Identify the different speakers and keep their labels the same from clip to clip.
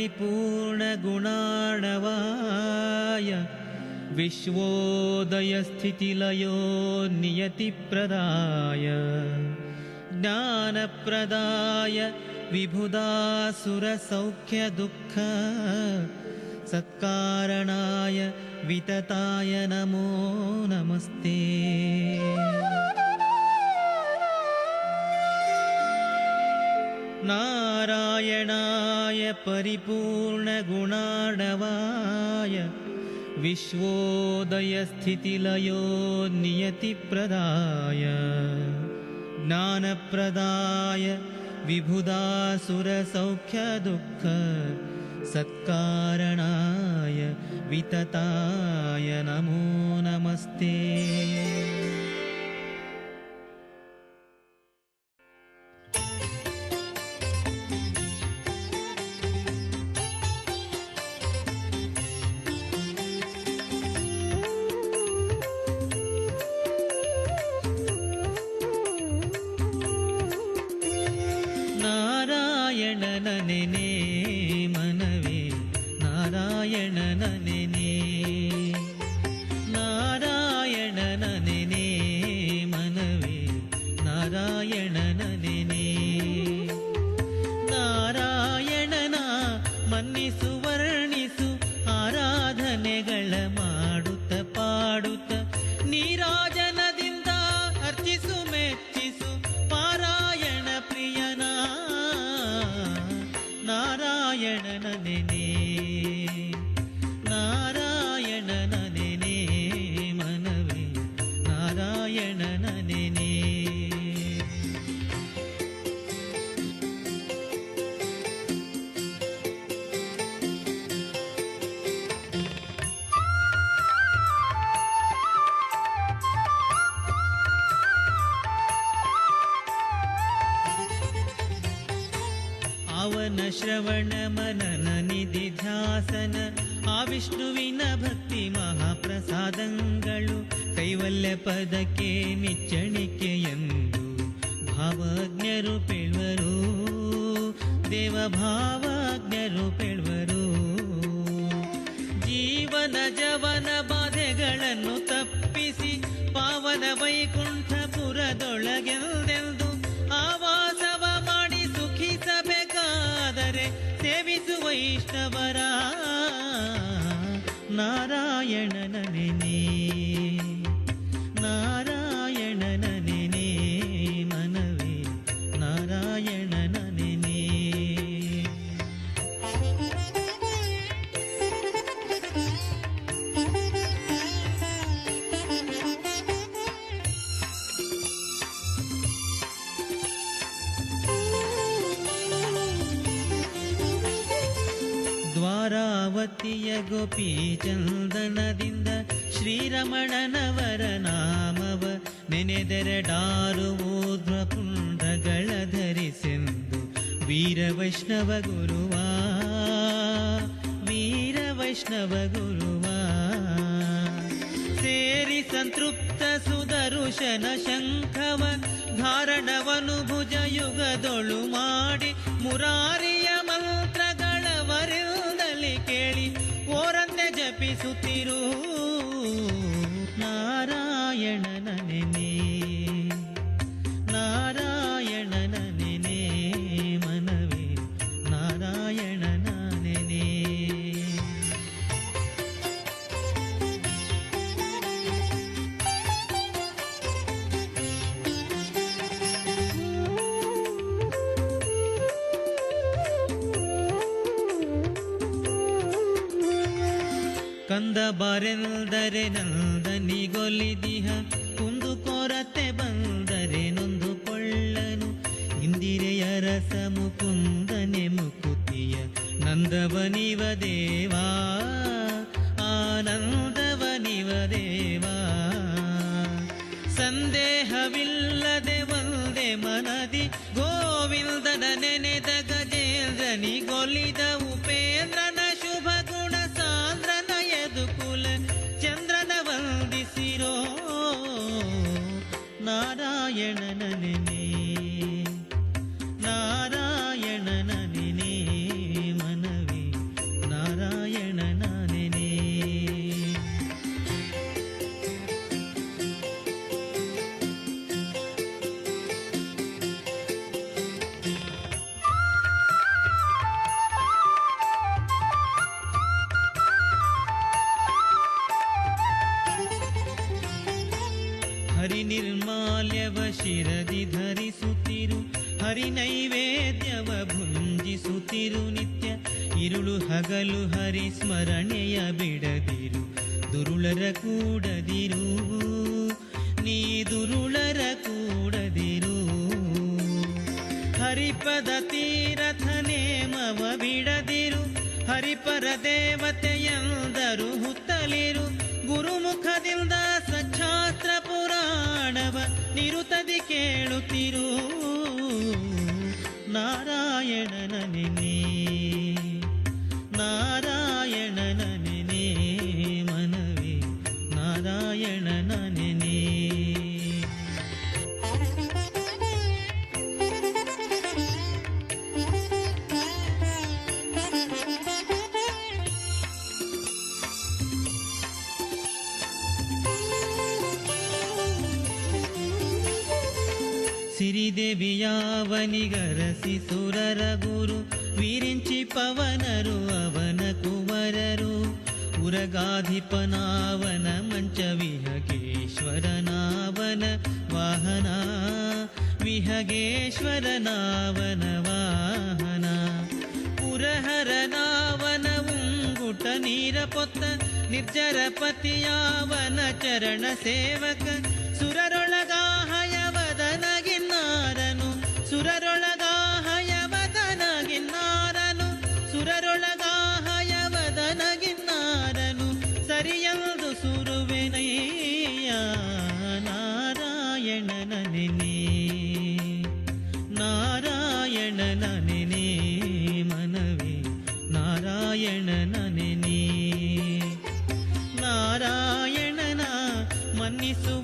Speaker 1: परिपूर्णगुणाणवाय विश्वोदयस्थितिलयो नियतिप्रदाय ज्ञानप्रदाय विबुधासुरसौख्यदुःख सत्कारणाय वितताय नमो नमस्ते नारायणाय परिपूर्णगुणाणवाय विश्वोदयस्थितिलयो नियतिप्रदाय ज्ञानप्रदाय विबुधासुरसौख्यदुःख सत्कारणाय वितताय नमो नमस्ते పాడుత. నీరా ಅವನ ಶ್ರವಣ ಮನನ ನಿಧಿ ಧ್ಯಾಸನ ಆ ವಿಷ್ಣುವಿನ ಭಕ್ತಿ ಮಹಾಪ್ರಸಾದಂಗಳು ಕೈವಲ್ಯ ಪದಕ್ಕೆ ಮೆಚ್ಚಣಿಕೆಯೆಂದು ಭಾವಜ್ಞರು ಪೇಳ್ವರು. ದೇವ ಭಾವಜ್ಞರು ಪೇಳ್ವರು. ಜೀವನ ಜವನ ಬಾಧೆಗಳನ್ನು ತಪ್ಪಿಸಿ ಪಾವನ ವೈಕುಂಠಪುರದೊಳಗೆಲ್ದೆಂದು ನಾರಾಯಣನ ನೆನೆ ದ್ವಾರಾವತಿಯ ಗೋಪಿ ಚಂದನದಿಂದ ಶ್ರೀರಮಣನವರ ನಾಮವ ನೆನೆದೆರಡಾರು ಡಾರು ಪುಂಡಗಳ ಧರಿಸೆಂದು ವೀರ ವೈಷ್ಣವ ಗುರುವ ವೀರ ವೈಷ್ಣವ ಗುರುವ. ಸೇರಿ ಸಂತೃಪ್ತ ಸುದರುಶನ ಶಂಖವ, ಧಾರಣವನು ಭುಜಯುಗದೊಳು ಮಾಡಿ ಮುರಾರಿಯ ನಾರಾಯಣನ ನೆನೆ ಕಂದ ಬಾರೆಂದರೆ ನಂದನಿಗೊಲಿದಿಹ ಕುಂದು ಕೊರತೆ ಬಂದರೆ ನೊಂದುಕೊಳ್ಳನು. ಇಂದಿರೆಯ ರಸ ಮುಕುಂದನೆ ಮುಕುತಿಯ. ನಂದವನಿವ ದೇವಾ ಶಿರದಿ ಧರಿಸುತ್ತಿರು ಹರಿ ನೈವೇದ್ಯವ ಭುಂಜಿಸುತ್ತಿರು ನಿತ್ಯ. ಇರುಳು ಹಗಲು ಹರಿ ಸ್ಮರಣೆಯ ಬಿಡದಿರು, ದುರುಳರ ಕೂಡದಿರು. ನೀ ದುರುಳರ ಕೂಡದಿರು. ಹರಿಪದ ತೀರಥ ನೇಮವ ಬಿಡದಿರು, ಹರಿಪರ ದೇವತೆಯಂದರು ಹುತ್ತಲಿರು. ಗುರುಮುಖದಿಂದ ಸಚ್ಛಾಸ್ತ್ರ ಪುರಾಣವ ನಿರುತದಿ ಕೇಳುತ್ತಿರು. ನಾರಾಯಣನ ನೆನೆ. ಸಿರಿದೇವಿಯಾವನಿಗರಸಿ ಸುರರ ಗುರು, ವಿರಿಂಚಿ ಪವನರು ಅವನ ಕುವರರು ಉರಗಾಧಿಪನಾವನ ಮಂಚ ವಿಹಗೇಶ್ವರನಾವನ ವಾಹನ ವಿಹಗೇಶ್ವರನಾವನ ವಾಹನ. ಪುರಹರನಾವನ ಉಂಗುಟ ನೀರ ಪೊತ್ತ ನಿರ್ಜರ ಪತಿಯಾವನ ಚರಣ ಸೇವಕ ನಾರಾಯಣನ ನಾರಾಯಣನ ಮನ್ನಿಸು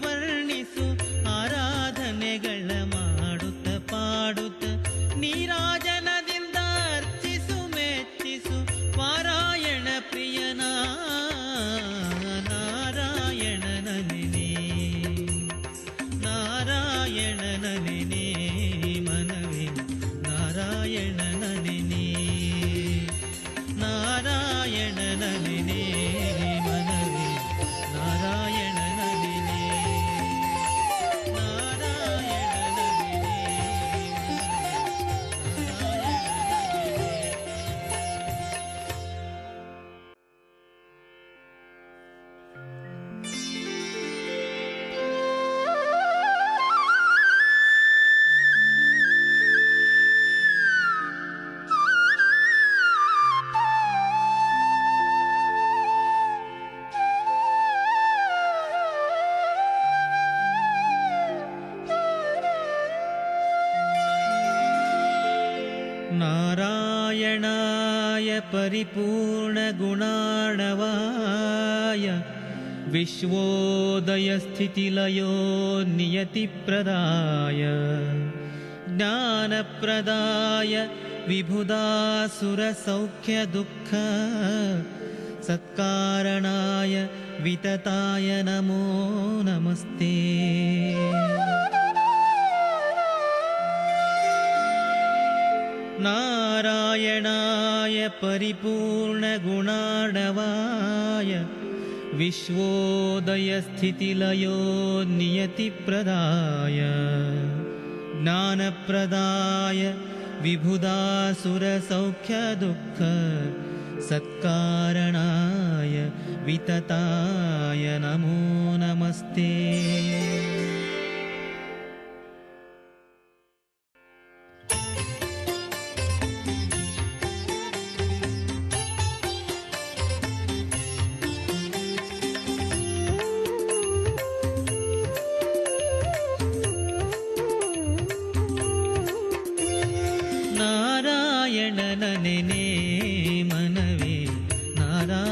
Speaker 1: परिपूर्णगुणाणवाय विश्वोदयस्थितिलयो नियतिप्रदाय ज्ञानप्रदाय विबुधासुरसौख्यदुःख सत्कारणाय वितताय नमो नमस्ते नारायणाय परिपूर्णगुणाणवाय विश्वोदयस्थितिलयो नियतिप्रदाय ज्ञानप्रदाय विबुधासुरसौख्यदुःख सत्कारणाय वितताय नमो नमस्ते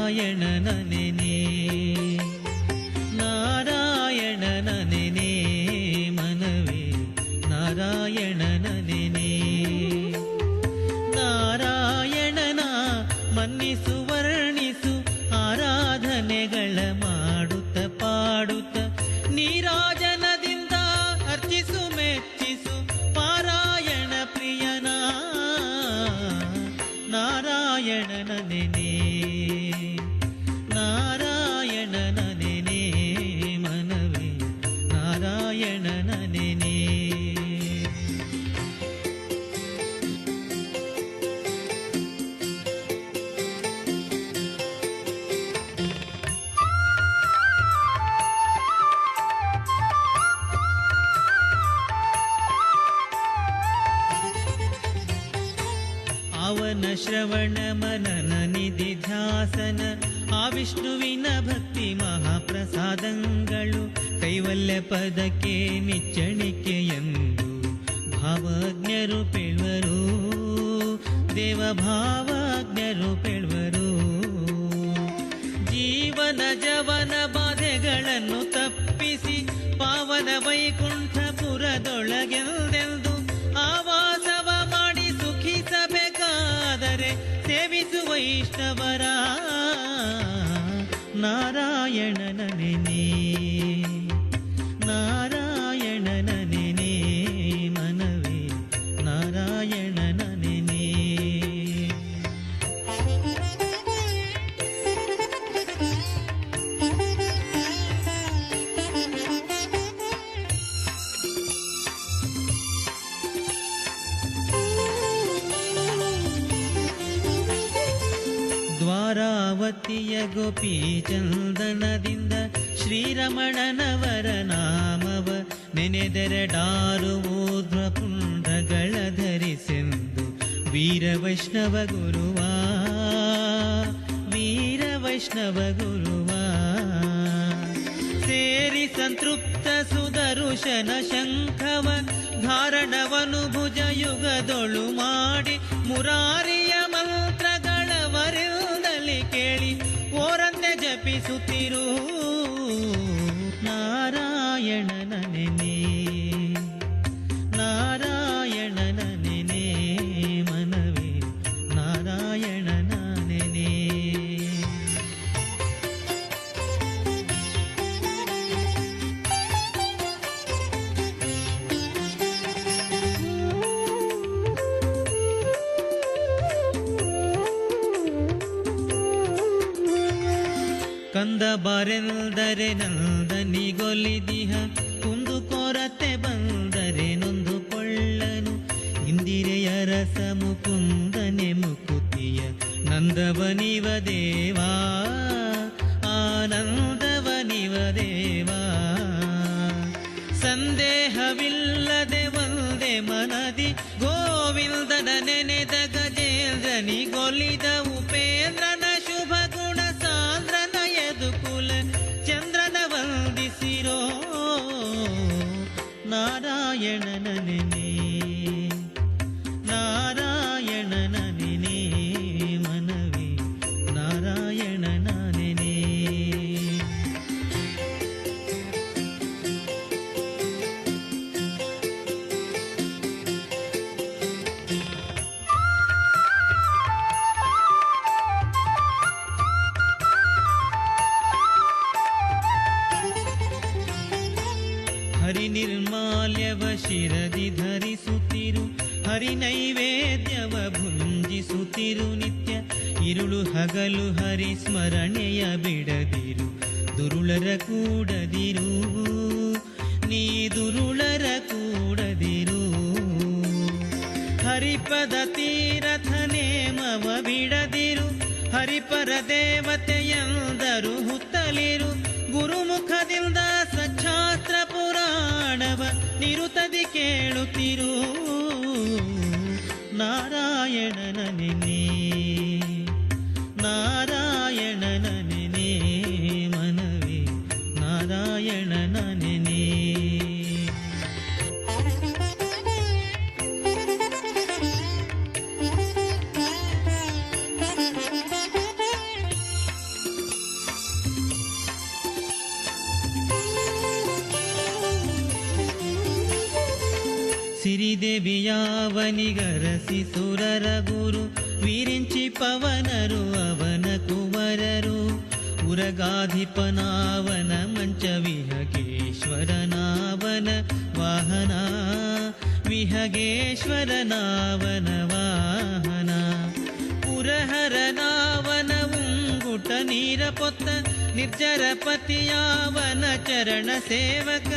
Speaker 1: ನಾರಾಯಣನ cara. ಭಕ್ತಿ ಮಹಾಪ್ರಸಾದಂಗಳು, ಕೈವಲ್ಯ ಪದಕ್ಕೆ ಮೆಚ್ಚಣಿಕೆಯೆಂದು ಭಾವಜ್ಞರು ಪೇಳುವರು, ದೇವ ಭಾವಜ್ಞರು ಪೇಳುವರು. ಜೀವನ ಜವನ ಬಾಧೆಗಳನ್ನು ತಪ್ಪಿಸಿ ಪಾವನ ವೈಕುಂಠಪುರದೊಳಗೆಂದೆಂದು ಆವಾಸವ ಮಾಡಿ ಸುಖಿಸಬೇಕಾದರೆ ಸೇವಿಸು ವೈಷ್ಣವರ ನಾರಾಯಣನ ನೆನೆ. ನಾರಾಯಣನ ಗೋಪಿ ಚಂದನದಿಂದ ಶ್ರೀರಮಣನವರ ನಾಮವ ನೆನೆದೆರಡಾರು ಡಾರು ಪುಂಡಗಳ ಧರಿಸೆಂದು ವೀರ ವೈಷ್ಣವ ಗುರುವ ವೀರ ವೈಷ್ಣವ ಗುರುವ. ಸೇರಿ ಸಂತೃಪ್ತ ಸುದರುಶನ ಶಂಖವ, ಧಾರಣವನು ಭುಜಯುಗದೊಳು ಮಾಡಿ ಮುರಾರಿಯ ಓರಂತೆ ಜಪಿಸುತ್ತಿರು. ನಾರಾಯಣನ ನೆನೆ. ಕಂದ ಬಾರೆಲ್ದರೆ ನಂದನಿಗೊಲಿದಿಹ ಕುಂದು ಕೊರತೆ ಬಂದರೆ ನೊಂದುಕೊಳ್ಳನು. ಇಂದಿರೆಯ ರಸ ಮುಕುಂದನೆ ಮುಕುತಿಯ. ನಂದವನಿವ ದೇವಾ, ಆನಂದವನಿವ ದೇವಾ. ಸಂದೇಹವಿಲ್ಲದೆ ಒಂದೇ ಮನದಿ, ಗೋವಿಂದನ ನೆನೆದ ಗಜೇಂದ್ರನಿಗೊಲಿದ ಉಪೇಂದ್ರನ ನಾರಾಯಣನ ನಿರ್ಮಾಲ್ಯವ ಶಿರದಿ ಧರಿಸುತ್ತಿರು ಹರಿ ನೈವೇದ್ಯವ ಭುಂಜಿಸುತ್ತಿರು ನಿತ್ಯ. ಇರುಳು ಹಗಲು ಹರಿ ಸ್ಮರಣೆಯ ಬಿಡದಿರು, ದುರುಳರ ಕೂಡದಿರು. ನೀ ದುರುಳರ ಕೂಡದಿರು. ಹರಿಪದ ತೀರಥ ನೇಮವ ಬಿಡದಿರು, ಹರಿಪರ ದೇವತೆಯಂದರು ಹುತ್ತಲಿರು. ಗುರುಮುಖದಿಂದ ನಿರುತದಿ ಕೇಳುತ್ತಿರು. ನಾರಾಯಣನ ನೆನೆ. ಸಿರಿದೇವಿಯಾವನಿಗರಸಿ ಸುರರ ಗುರು, ವಿರಿಂಚಿ ಪವನರು ಅವನ ಕುವರರು ಉರಗಾಧಿಪನಾವನ ಮಂಚ ವಿಹಗೇಶ್ವರನಾವನ ವಾಹನ ವಿಹಗೇಶ್ವರನಾವನ ವಾಹನ. ಪುರಹರನಾವನ ಉಂಗುಟ ನೀರ ಪೊತ್ತ ನಿರ್ಜರ ಪತಿಯಾವನ ಚರಣ ಸೇವಕ